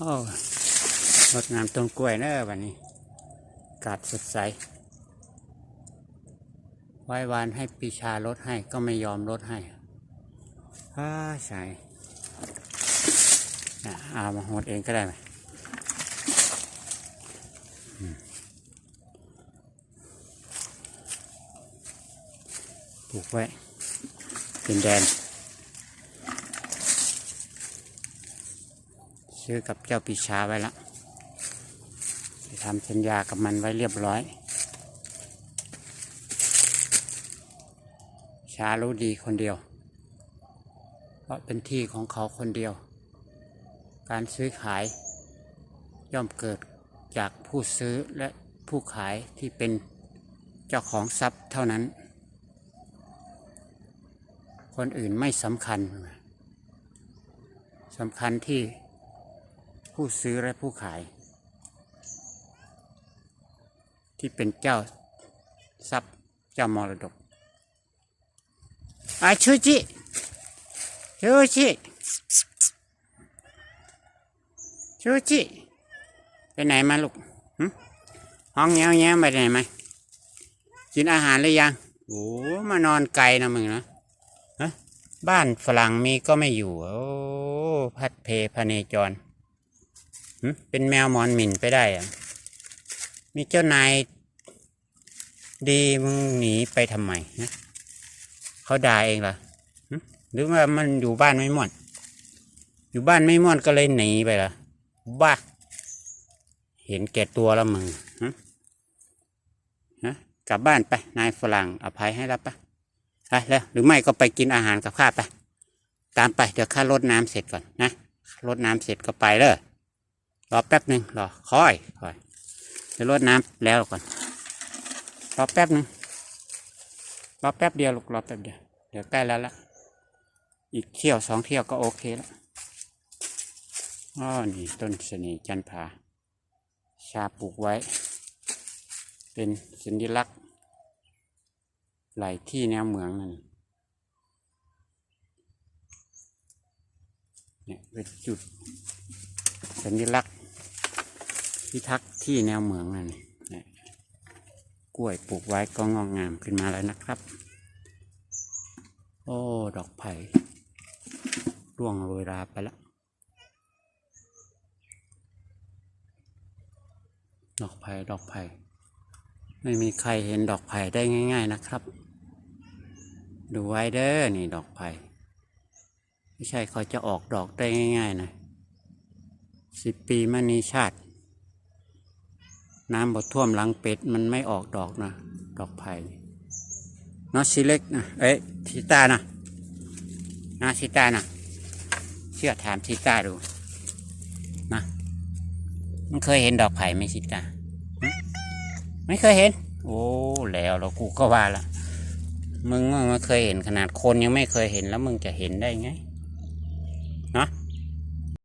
โอ้รดน้ำต้นกล้วยเนอะวันนี้ กาศสดใส ไว้วานให้ปีชาลดให้ก็ไม่ยอมลดให้อ้าใช่อะเอามาหดเองก็ได้ไหมอืมปลูกไว้เป็นแดน ซื้อกับเจ้าปีชาไว้แล้วไปทำสัญญากับมันไว้เรียบร้อย ชารู้ดีคนเดียว เพราะเป็นที่ของเขาคนเดียว การซื้อขายย่อมเกิดจากผู้ซื้อและผู้ขายที่เป็นเจ้าของทรัพย์เท่านั้น คนอื่นไม่สำคัญสำคัญที่ ผู้ซื้อและผู้ขาย ที่เป็นเจ้าทรัพย์เจ้ามรดกอาชูจิชูจิชูจิไปไหนมาลูกห้องแง้วแง้มไปไหนมากินอาหารหรือยังโอ้มานอนไกลนะมึงนะบ้านฝรั่งมีก็ไม่อยู่ โอ้ พัดเพพเนจร เป็นแมวหมอนหมิ่นไปได้อะมีเจ้านายดีมึงหนีไปทำไมนะเขาด่าเองเหรอหรือว่ามันอยู่บ้านไม่ม่วน อยู่บ้านไม่ม่วนก็เลยหนีไปเหรอบ้า เห็นแก่ตัวแล้วมึงฮะฮะกลับบ้านไป นายฝรั่งอภัยให้แล้วปะไปแล้วหรือไม่ก็ไปกินอาหารกับข้าไป ตามไปเดี๋ยวข้ารดน้ำเสร็จก่อนนะรดน้ำเสร็จก็ไปเลย รอแป๊บหนึ่งรอคอยคอยเดี๋ยวรดน้ำแล้วก่อนรอแป๊บหนึ่งรอแป๊บเดียวลูกรอแป๊บเดียวเดี๋ยวใกล้แล้วละอีกเที่ยวสองเที่ยวก็โอเคแล้วอ๋อนี่ต้นเสน่ห์จันผาชาปลูกไว้ เป็นสัญลักษณ์ไหลที่แนวเมืองนั่นเนี่ยเป็นจุดสัญลักษณ์ พิทักษ์ที่แนวเหมืองนั่นนี่กล้วยปลูกไว้ก็งอกงามขึ้นมาแล้วนะครับ โอ้ ดอกไผ่ร่วงโรยราไปแล้วดอกไผ่ดอกไผ่ไม่มีใครเห็นดอกไผ่ได้ง่าย ๆนะครับ ดูไว้เด้อนี่ดอกไผ่ไม่ใช่เขาจะออกดอกได้ง่าย ๆ นะสิบปีมณีชาติ น้ำบดท่วมหลังเป็ดมันไม่ออกดอกนะ ดอกไผ่นาะชิเล็กนะเอ้ยชิตานะนะชิตานะเชื่อถามชิตาดูนะมันเคยเห็นดอกไผ่ไหมชิตาไม่เคยเห็น โอ้แล้วเรากูก็ว่าละมึงว่ามันเคยเห็นขนาดคนยังไม่เคยเห็นแล้วมึงจะเห็นได้ไงนะ